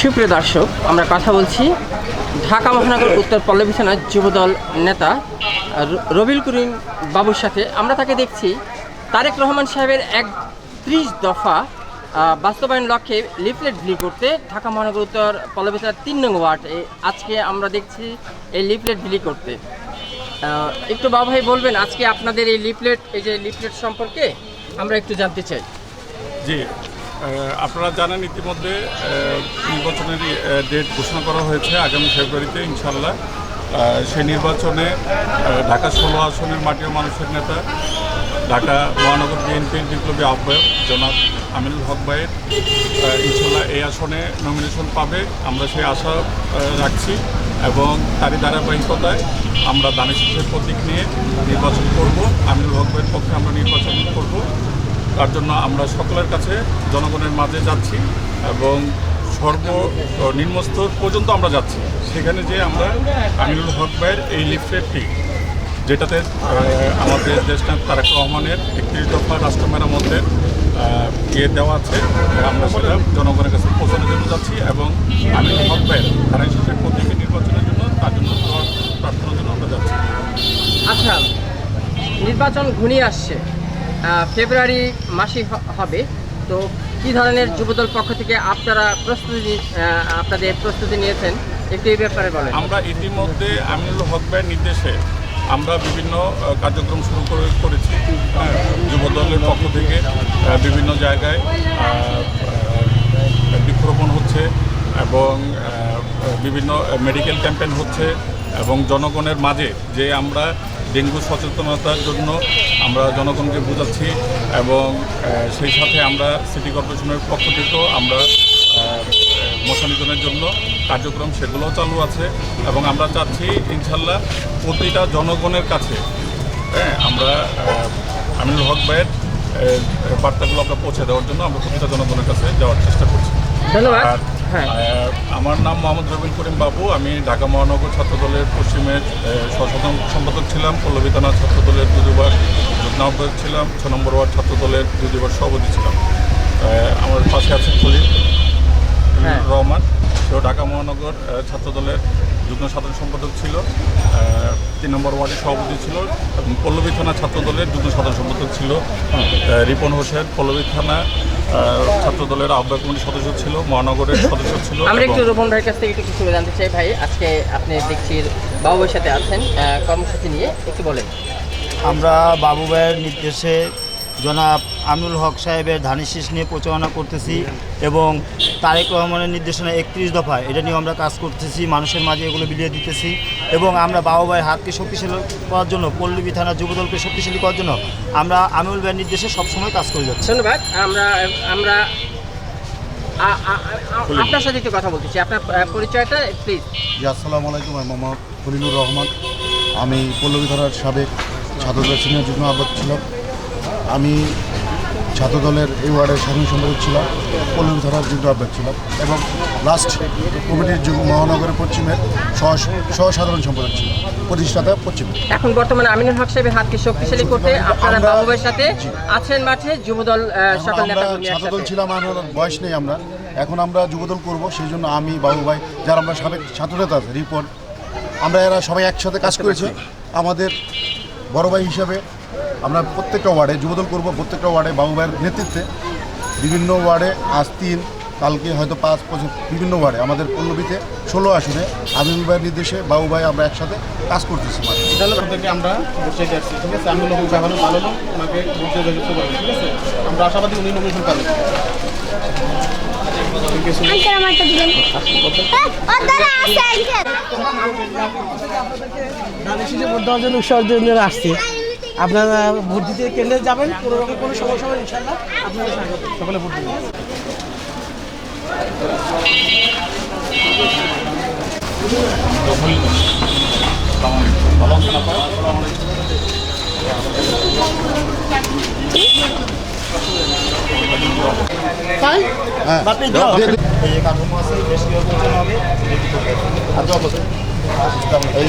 সুপ্রিয় দর্শক, আমরা কথা বলছি ঢাকা মহানগর উত্তর পল্লবী থানার যুবদল নেতা রবিল করিম বাবুর সাথে। আমরা তাকে দেখছি তারেক রহমান সাহেবের এক ত্রিশ দফা বাস্তবায়ন লক্ষ্যে লিফলেট বিলি করতে ঢাকা মহানগর উত্তর পল্লবী থানার তিন নং ওয়ার্ড আজকে আমরা দেখছি এই লিফলেট বিলি করতে। একটু বাবু ভাই বলবেন, আজকে আপনাদের এই লিফলেট, এই যে লিফলেট সম্পর্কে আমরা একটু জানতে চাই। জি। আপনারা জানেন ইতিমধ্যে নির্বাচনের ডেট ঘোষণা করা হয়েছে আগামী ফেব্রুয়ারিতে ইনশাল্লাহ সেই নির্বাচনে ঢাকা ষোলো আসনের মাটির মানুষের নেতা, ঢাকা মহানগর বিএনপির বিপ্লবী আহ্বায়ক জনাব আমিনুল হক ভাইয়ের ইনশাল্লাহ এই আসনে নমিনেশন পাবে। আমরা সেই আশা রাখছি এবং তারই ধারাবাহিকতায় আমরা দানিশের প্রতীক নিয়ে নির্বাচন করব। আমিনুল হক ভাইয়ের পক্ষে আমরা নির্বাচন করব। তার জন্য আমরা সকলের কাছে জনগণের মাঝে যাচ্ছি এবং সর্ব নিম্নস্তর পর্যন্ত আমরা যাচ্ছি। সেখানে যে আমরা আমিরুল হক ভাইয়ের এই লিফলেটটি যেটাতে আমাদের দেশনাথ তারেক রহমানের একত্রিশ দফা রাষ্ট্র আহ, ইয়ে দেওয়া আছে। আমরা সেটা জনগণের কাছে পৌঁছানোর জন্য যাচ্ছি এবং আমিনুল হক ভাইয়ের ধারা হিসেবে প্রতীকী নির্বাচনের জন্য তার জন্য প্রার্থনার জন্য আমরা যাচ্ছি। আচ্ছা নির্বাচন ঘনিয়ে আসছে। ফেব্রুয়ারি মাসে হবে। তো কি ধরনের যুবদল পক্ষ থেকে আপনারা প্রস্তুতি আপনাদের প্রস্তুতি নিয়েছেন একটু এই ব্যাপারে বলেন। আমরা ইতিমধ্যে আমিনুল হক ভাইয়ের নির্দেশে আমরা বিভিন্ন কার্যক্রম শুরু করে করেছি হ্যাঁ, যুব পক্ষ থেকে বিভিন্ন জায়গায় বৃক্ষরোপণ হচ্ছে এবং বিভিন্ন মেডিকেল ক্যাম্পেইন হচ্ছে এবং জনগণের মাঝে যে আমরা ডেঙ্গু সচেতনতার জন্য আমরা জনগণকে বোঝাচ্ছি এবং সেই সাথে আমরা সিটি কর্পোরেশনের পক্ষ থেকেও আমরা আহ, মশানিজনের জন্য কার্যক্রম সেগুলোও চালু আছে এবং আমরা চাচ্ছি ইনশাল্লাহ প্রতিটা জনগণের কাছে হ্যাঁ আমরা আমিনুল হক ভাইয়ের বার্তাগুলো আমরা পৌঁছে দেওয়ার জন্য আমরা প্রতিটা জনগণের কাছে যাওয়ার চেষ্টা করছি। ধন্যবাদ। আমার নাম মোহাম্মদ রবিন করিম বাবু। আমি ঢাকা মহানগর ছাত্র দলের পশ্চিমের সচেতন সম্পাদক ছিলাম। পল্লবী থানা ছাত্র দলের দুদুবার যুগ্ম আহ্বায়ক ছিলাম। ছ নম্বর ওয়ার্ড ছাত্র দলের দুদুবার সভাপতি ছিলাম। আমার পাশে আছে খলিল হ্যাঁ। রহমান। সেও ঢাকা মহানগর আহ, ছাত্র দলের যুগ্ম সাধারণ সম্পাদক ছিল। তিন নম্বর ওয়ার্ডের সভাপতি ছিল। এবং পল্লবী থানা ছাত্র দলের যুগ্ম সাধারণ সম্পাদক ছিল রিপন হোসেন। পল্লবী থানা ছাত্র দলের আহ্বায়ক কমিটির সদস্য ছিল মহানগরের সদস্য ছিল আমরা একটু রোপন ভাইয়ের কাছ থেকে একটু কিছু জানতে চাই ভাই আজকে আপনি দেখছি বাবুর সাথে আছেন আহ, কর্মসূচি নিয়ে একটু বলেন। আমরা বাবু ভাইয়ের নির্দেশে জনাব আমিনুল হক সাহেবের ধানের শীষ নিয়ে প্রচারণা করতেছি এবং তারেক রহমানের নির্দেশনা একত্রিশ দফায়। এটা নিয়ে আমরা কাজ করতেছি মানুষের মাঝে এগুলো বিলিয়ে দিতেছি এবং আমরা বাবু ভাইয়ের হাতকে শক্তিশালী করার জন্য পল্লবী থানা যুবদলকে শক্তিশালী করার জন্য আমরা আমিনুল ভাইয়ের নির্দেশে সবসময় কাজ করে যাচ্ছি। ধন্যবাদ। আমরা আমরা আপনার সাথে একটু কথা বলতেছি আপনার পরিচয়টা প্লিজ আসসালামু আলাইকুম আমি মোহাম্মদ খলিলুর রহমান। আমি পল্লবী ধারার সাবেক ছাত্রদলের সিনিয়র যুগ্ম আহ্বায়ক ছিলাম। আমি ছাত্রদলের এই ওয়ার্ডের সাধারণ সম্পাদক ছিলাম পল্লবী ধারার যুগ্ম আহ্বায়ক ছিলাম এবং লাস্ট কমিটির যুগ মহানগরের পশ্চিমের সহ সহ সাধারণ সম্পাদক ছিলাম প্রতিষ্ঠাতা পশ্চিম। এখন বর্তমানে আমিনুল হক সাহেবের হাতকে শক্তিশালী করতে আপনারা আমরা- সাথে আছেন মাঠে যুবদল সকল আমরা নেতাকর্মী ছাত্রদল একসাথে। ছিলাম আর বয়স নেই আমরা। এখন আমরা যুবদল করব সেই জন্য আমি বাবু ভাই যারা আমরা সাবেক ছাত্রনেতা আছে রিপোর্ট আমরা এরা সবাই একসাথে কাজ করেছি। আমাদের বড় ভাই হিসাবে আমরা প্রত্যেকটা ওয়ার্ডে যুবদল করব প্রত্যেকটা ওয়ার্ডে বাবু ভাইয়ের নেতৃত্বে। বিভিন্ন ওয়ার্ডে আজ তিন কালকে হয়তো পাঁচ পঁচিশ বিভিন্ন ওয়ার্ডে। আমাদের পল্লবীতে ষোলো আসনে আমিনুল ভাইয়ের নির্দেশে বাবু ভাই আমরা একসাথে কাজ করতেছি। থেকে আমরা বসে যাচ্ছি ঠিক আছে? আমি লোক ভালো ওনাকে বসে যুক্ত করব ঠিক আছে? আমরা আশাবাদী উনি নমিনেশন পাবেন। উৎসাহের জন্য আসছি। আপনারা ভোট দিতে কেন্দ্রে যাবেন কোনো রকম কোনো সমস্যা হবে ইনশাল্লাহ আপনারা স্বাগত সকলে ভোট দেবেন। বাপি দাও। এই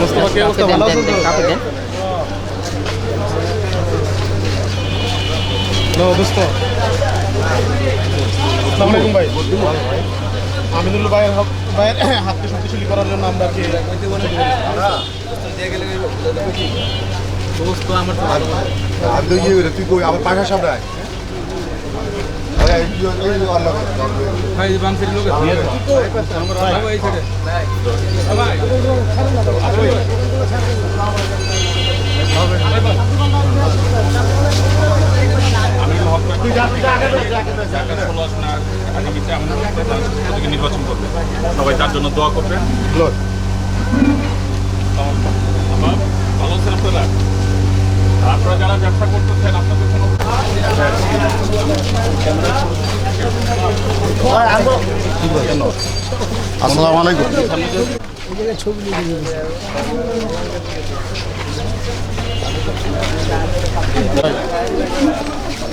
মোস্তফা কি অবস্থা ভালো আছেন তো কাপড় দেন হ্যালো দোস্ত আসসালামু আলাইকুম ভাই আমিনুল ভাইয়ের হক ভাইয়ের হাতকে শক্তিশালী করার জন্য আমরা কি তুই কই আমার পাশার সামনে আয় আরে এই যে এই যে আল্লাহ ভাই বামসির লোক ভাই ছেড়ে আমি হক ঢাকা ষোলো আসনে আগামীতে আমরা প্রতীকে নির্বাচন করবে সবাই তার জন্য দোয়া করবেন ভালো আছেন আপনারা আপনারা যারা ব্যবসা করতেছেন আপনাদের আলাইকুম।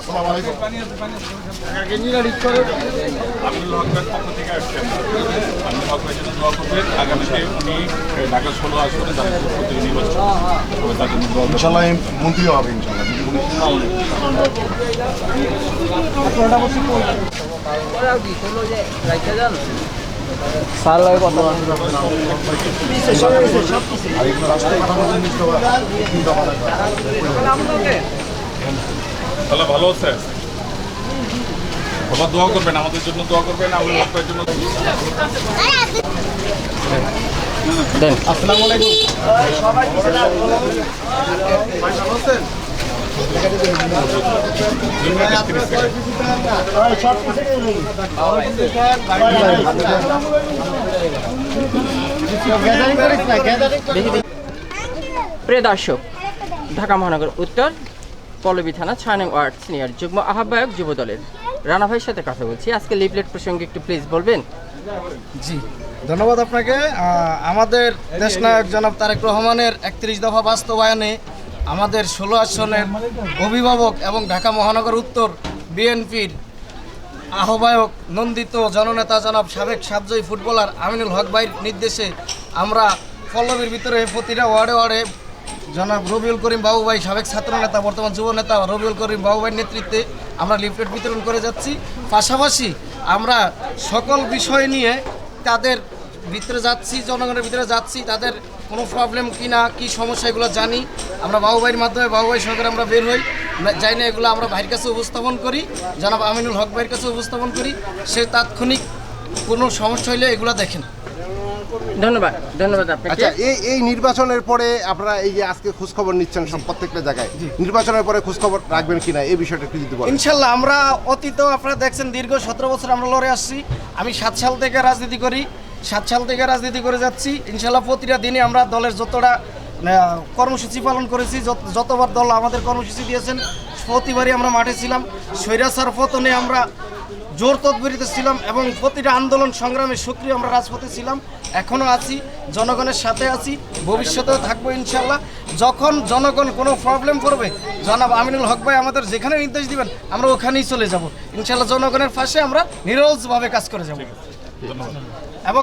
আসসালামু আলাইকুম পক্ষ থেকে জন্য দোয়া করবেন আগামীতে উনি ঢাকা ষোলো আসনে তার প্রতীকে নির্বাচন তার জন্য ইনশাল্লাহ মন্ত্রী হবে ইনশাল্লাহ এগুলো রাষ্ট্রীয় কাঠামোর জিনিস তো তিন দফা লাগবে। তাহলে ভালো আছে। বাবা দোয়া করবেন আমাদের জন্য দোয়া করবেন হক জন্য আসসালামু আলাইকুম। প্রিয় দর্শক ঢাকা মহানগর উত্তর পল্লবী থানা, ছয় নং ওয়ার্ড, সিনিয়র যুগ্ম আহ্বায়ক যুব দলের রানা ভাইয়ের সাথে কথা বলছি। আজকে লিফলেট প্রসঙ্গে একটু প্লিজ বলবেন? জি, ধন্যবাদ আপনাকে। আমাদের দেশনায়ক জনাব তারেক রহমানের একত্রিশ দফা বাস্তবায়নে আমাদের ষোলো আসনের অভিভাবক এবং ঢাকা মহানগর উত্তর বিএনপির আহ্বায়ক নন্দিত জননেতা জনাব সাবেক সাতজয়ী ফুটবলার আমিনুল হক ভাইয়ের নির্দেশে আমরা পল্লবীর ভিতরে প্রতিটা ওয়ার্ডে ওয়ার্ডে জনাব রবিউল করিম বাবু ভাই সাবেক ছাত্র নেতা বর্তমান যুব নেতা রবিউল করিম বাবু ভাইয়ের নেতৃত্বে আমরা লিফলেট বিতরণ করে যাচ্ছি। পাশাপাশি আমরা সকল বিষয় নিয়ে তাদের ভিতরে যাচ্ছি, জনগণের ভিতরে যাচ্ছি, তাদের কোনো প্রবলেম কি না কী সমস্যা, এগুলো জানি। আমরা বাবু ভাইয়ের মাধ্যমে বাবু ভাই সহকারে আমরা বের হই। যাই না, এগুলো আমরা ভাইয়ের কাছে উপস্থাপন করি। জনাব আমিনুল হক ভাইয়ের কাছে উপস্থাপন করি। সে তাৎক্ষণিক কোনো সমস্যা হলে এগুলো দেখেন। ধন্যবাদ ধন্যবাদ আপনাকে। আচ্ছা এই এই নির্বাচনের পরে আপনারা এই যে আজকে খোঁজখবর নিচ্ছেন সব প্রত্যেকটা জায়গায় নির্বাচনের পরে খোঁজখবর রাখবেন কিনা এই বিষয়টা একটু যদি বলেন। ইনশাল্লাহ আমরা অতীত আপনারা দেখছেন দীর্ঘ সতেরো বছর আমরা লড়ে আসছি। আমি সাত সাল থেকে রাজনীতি করি সাত সাল থেকে রাজনীতি করে যাচ্ছি। ইনশাল্লাহ প্রতিটা দিনে আমরা দলের যতটা কর্মসূচি পালন করেছি যত- যতবার দল আমাদের কর্মসূচি দিয়েছেন প্রতিবারই আমরা মাঠে ছিলাম। স্বৈরাচার পতনে আমরা জোর তদবিরিতে ছিলাম এবং প্রতিটা আন্দোলন সংগ্রামে সক্রিয় আমরা রাজপথে ছিলাম। এখনও আছি জনগণের সাথে আছি ভবিষ্যতেও থাকব ইনশাল্লাহ যখন জনগণ কোনো প্রবলেম করবে জনাব আমিনুল হক ভাই আমাদের যেখানে নির্দেশ দিবেন আমরা ওখানেই চলে যাব। ইনশাল্লাহ জনগণের পাশে আমরা নিরলসভাবে কাজ করে যাব। এবং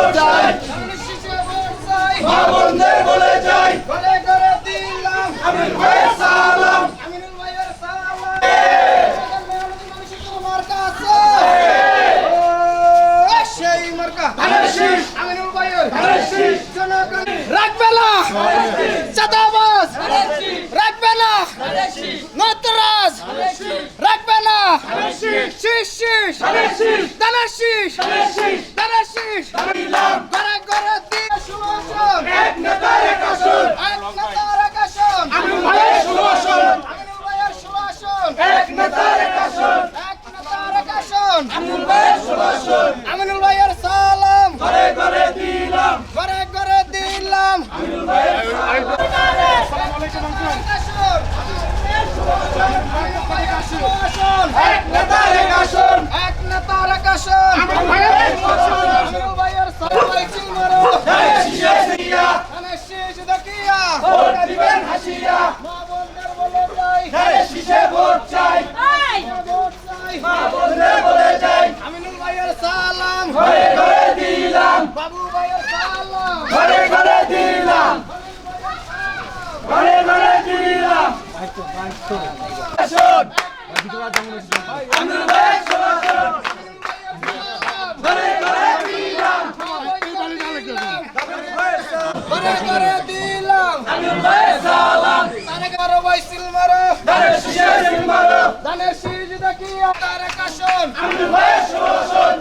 রাখবে না। শীষ শীষ। দানা শীষ দানা শীষ ঘরে ঘরে দিয়ে সুভাষণ এক নেতার এক আসন। এক নেতার এক আসন। আমি ভাইয়ের সুভাষণ আমি সুভাষণ মনে করে দিলাম আমি ভাই সালাম। তারে কারও ভাই সিল মারো। তারে শিশে সিল দানের শিজ দেখিয়া তারে কাশন আমি ভাই শোষণ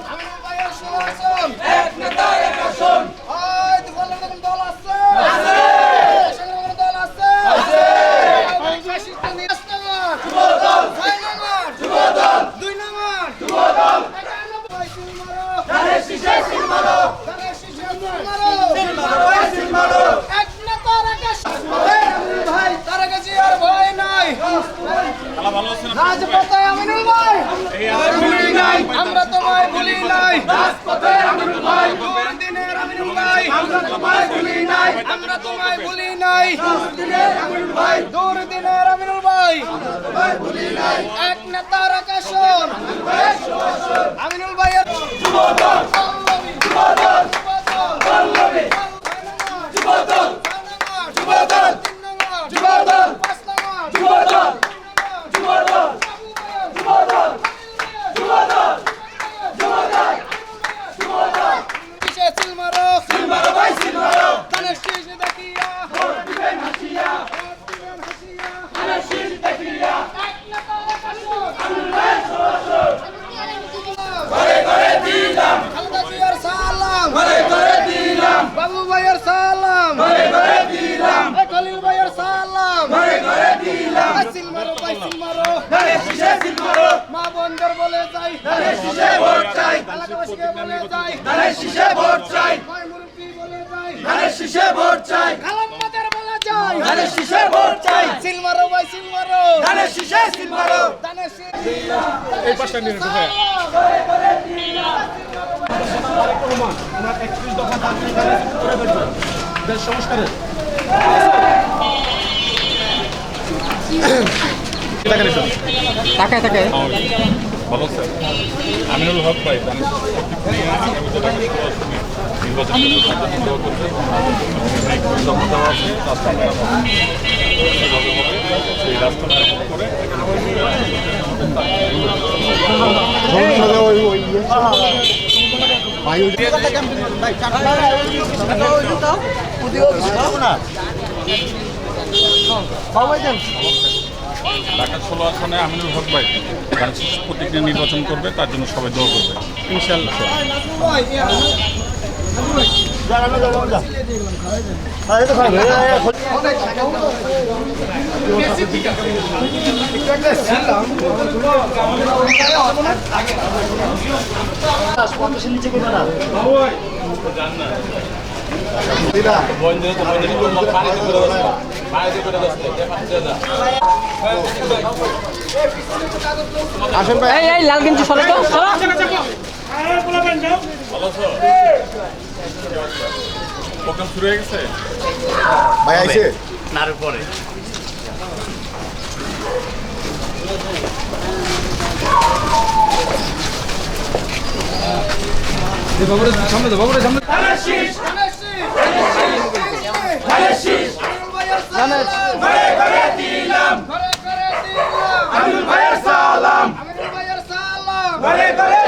দুর্দিনের আমিনুল ভাই। এক নেতার আকর্ষণ এই পাশটা নিয়ে একটু হ্যাঁ। আমিনুল হক ভাই ঢাকা ষোলো আসনে আমিনুল হক ভাই প্রতিক্রিয়া নির্বাচন করবে, তার জন্য সবাই দোয়া করবে। ইনশাল্লাহ। পঞ্চাশের নিচে করবে না আসেন ভাই লাল গেঞ্জি সরে তো প্রোগ্রাম শুরু হয়ে গেছে ভাই আইছে নার উপরে বাবুরে সামনে সালাম সালাম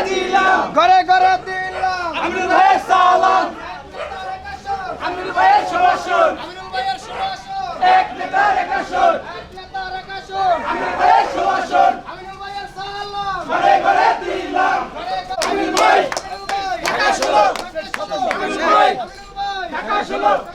আসর আমিরুল এক নেতার এক আসর এক নেতার